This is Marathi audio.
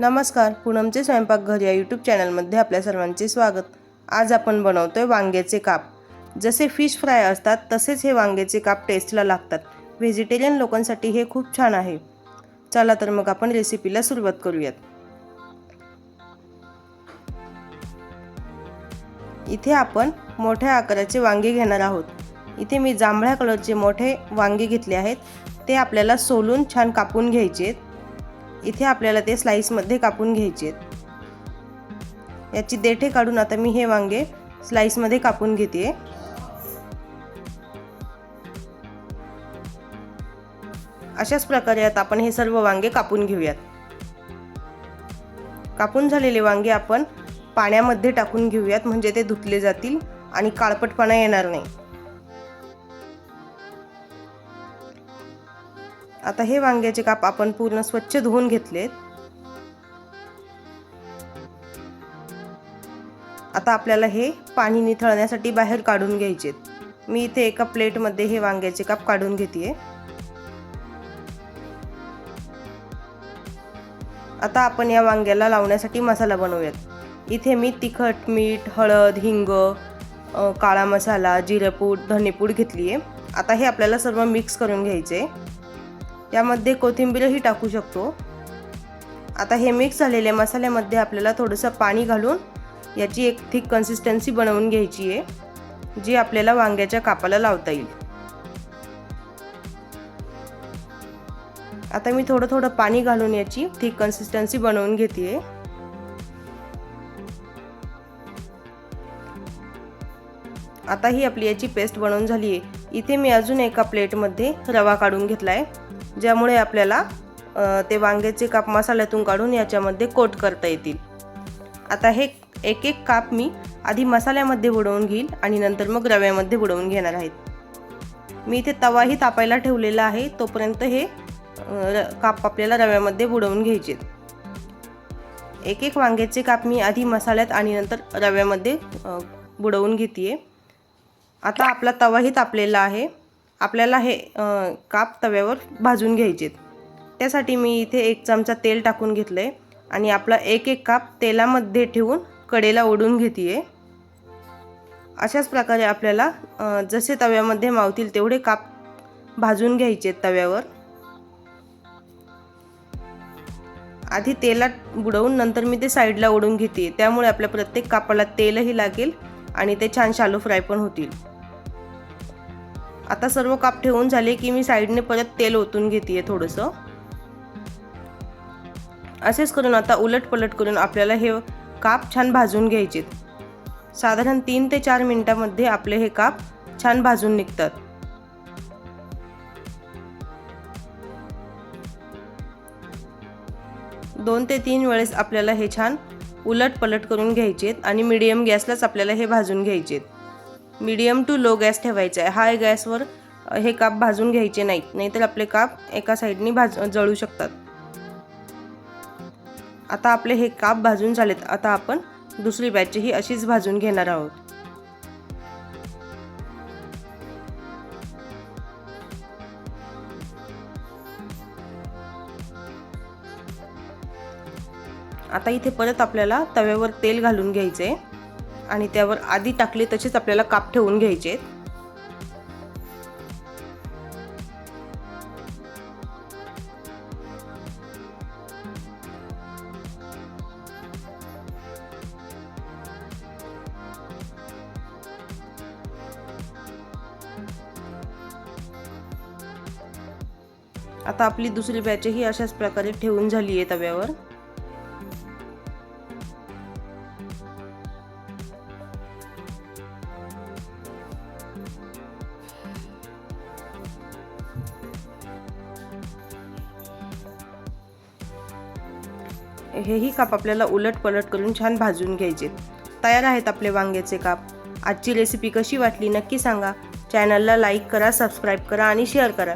नमस्कार पूनमचे स्वयंपाकघर या यूट्यूब चॅनलमध्ये आपल्या सर्वांचे स्वागत. आज आपण बनवतोय वांग्याचे काप. जसे फिश फ्राय असतात तसेच हे वांग्याचे काप टेस्टला लागतात. व्हेजिटेरियन लोकांसाठी हे खूप छान आहे. चला तर मग आपण रेसिपीला सुरुवात करूयात. इथे आपण मोठ्या आकाराचे वांगे घेणार आहोत. इथे मी जांभळ्या कलरचे मोठे वांगे घेतले आहेत. ते आपल्याला सोलून छान कापून घ्यायचे आहेत. इथे आपल्याला ते स्लाईसमध्ये कापून घ्यायचे आहेत. याची देठे काढून आता मी हे वांगे स्लाईसमध्ये कापून घेते. अशाच प्रकारे आता आपण हे सर्व वांगे कापून घेऊयात. कापून झालेले वांगे आपण पाण्यामध्ये टाकून घेऊयात म्हणजे ते धुतले जातील आणि काळपटपणा येणार नाही. आता हे वांग्याचे काप आपण पूर्ण स्वच्छ धुवून घेतलेत. आता आपल्याला हे पाणी निथळण्यासाठी बाहेर काढून घ्यायचे मी इथे एका प्लेटमध्ये हे वांग्याचे काप काढून घेते आता आपण या वांग्याला लावण्यासाठी मसाला बनवूयात. इथे मी तिखट मीठ हळद हिंग काळा मसाला जिरेपूड धनेपूड घेतली आहे आता हे आपल्याला सर्व मिक्स करून घ्यायचे यामध्ये कोथिंबीरही टाकू शकतो. आता हे मिक्स झालेल्या मसाल्यामध्ये आपल्याला थोडंसं पाणी घालून याची एक थिक कन्सिस्टन्सी बनवून घ्यायची आहे जी आपल्याला वांग्याच्या कापाला लावता येईल. आता मी थोडं थोडं पाणी घालून याची थिक कन्सिस्टन्सी बनवून घेते आता ही आपली याची पेस्ट बनवून झाली आहे इथे मी अजून एका प्लेटमध्ये रवा काढून घेतला आहे ज्यामुळे आपल्याला ते वांग्याचे काप मसाल्यातून काढून याच्यामध्ये कोट करता येतील. आता हे एक एक काप मी आधी मसाल्यामध्ये बुडवून घेईल आणि नंतर मग रव्यामध्ये बुडवून घेणार आहेत मी इथे तवाही तापायला ठेवलेला आहे तोपर्यंत हे र काप आपल्याला रव्यामध्ये बुडवून घ्यायचे. एक एक वांग्याचे काप मी आधी मसाल्यात आणि नंतर रव्यामध्ये बुडवून घेते आता आपला तवाही तापलेला आहे. आपल्याला हे काप तव्यावर भाजून घ्यायचे त्यासाठी मी इथे एक चमचा तेल टाकून घेतलं आहे आणि आपला एक एक काप तेलामध्ये ठेवून कडेला ओढून घेते आहे अशाच प्रकारे आपल्याला जसे तव्यामध्ये मावतील तेवढे काप भाजून घ्यायचे तव्यावर. आधी तेलात बुडवून नंतर मी ते साईडला ओढून घेते त्यामुळे आपल्या प्रत्येक कापाला तेलही लागेल आणि ते छान शालो फ्राय पण होतील. आता सर्व काप ठेवून झाले की मी साईडने परत तेल ओतून घेते थोडंसं. असेच करून आता उलट पलट करून आपल्याला हे काप छान भाजून घ्यायचे साधारण तीन ते चार मिनिटामध्ये आपले हे काप छान भाजून निघतात. दोन ते तीन वेळेस आपल्याला हे छान उलट पलट करून घ्यायचे आणि मिडियम गॅसलाच आपल्याला हे भाजून घ्यायचे मीडियम टू लो गॅस ठेवायचा आहे. हाय गॅसवर हे काप भाजून घ्यायचे नाहीत. नाहीतर आपले काप एका साईडनी भाज जळू शकतात. आता आपले हे काप भाजून झालेत. आता आपण दुसरी बॅचही अशीच भाजून घेणार आहोत. आता इथे परत आपल्याला तव्यावर तेल घालून घ्यायचे आणि त्यावर आधी टाकले तसेच आपल्याला काप ठेवून घ्यायचे. आता आपली दुसरी बॅचही अशाच प्रकारे ठेवून झाली आहे तव्यावर. हेही काप आपल्याला उलट पलट करून छान भाजून घ्यायचे. तयार आहेत आपले वांग्याचे काप. आजची रेसिपी कशी वाटली नक्की सांगा. चॅनलला लाईक करा सबस्क्राईब करा आणि शेअर करा.